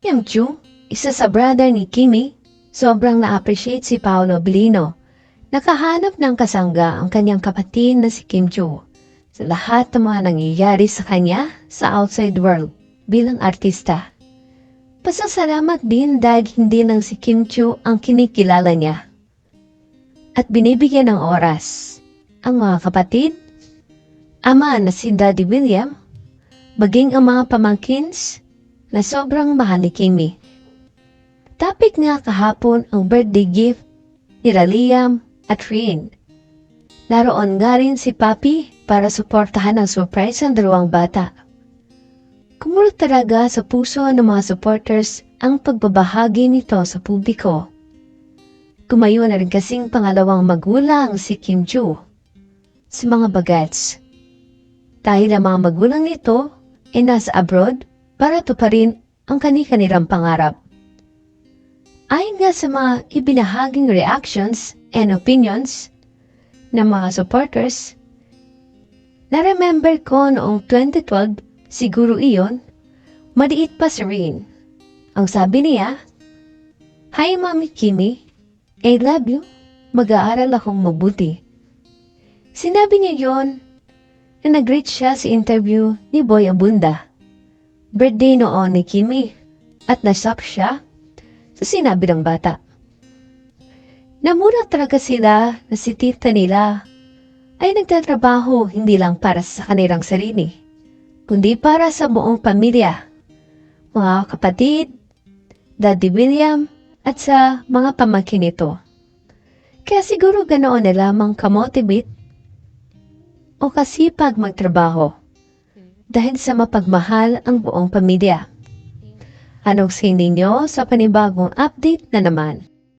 Kim Chu, isa sa brother ni Kimi, sobrang na-appreciate si Paolo Belino. Nakahanap ng kasangga ang kanyang kapatid na si Kim Chu sa lahat ng mga nangyayari sa kanya sa outside world bilang artista. Pasasalamat din dahil hindi lang si Kim Chu ang kinikilala niya. At binibigyan ng oras ang mga kapatid, ama na si Daddy William, maging ang mga pamangkins na sobrang mahal ni Kimi. Topic nga kahapon ang birthday gift ni Liam at Rin. Naroon nga rin si Papi para suportahan ang surprise ng dalawang bata. Kumulot talaga sa puso ng mga supporters ang pagbabahagi nito sa publiko. Kumayo na rin kasing pangalawang magulang si Kim Ju sa mga bagets. Dahil ang mga magulang nito ay nasa abroad para tuparin ang kani-kanilang pangarap. Ayon nga sa mga ibinahaging reactions and opinions ng mga supporters, na-remember ko noong 2012, siguro iyon, maliit pa si Rin. Ang sabi niya, Hi Mami Kimi, I love you, mag-aaral akong mabuti. Sinabi niya yon na nag-reach siya sa interview ni Boy Abunda. Birthday noon ni Kimi at nashock siya sa sinabi ng bata. Namura talaga sila na si tita nila ay nagtatrabaho hindi lang para sa kanilang sarili, kundi para sa buong pamilya, mga kapatid, Daddy William, at sa mga pamangkin nito. Kaya siguro ganoon na lamang kamotivate o kasipag magtrabaho dahil sa mapagmahal ang buong pamilya. Anong sa ninyo sa panibagong update na naman?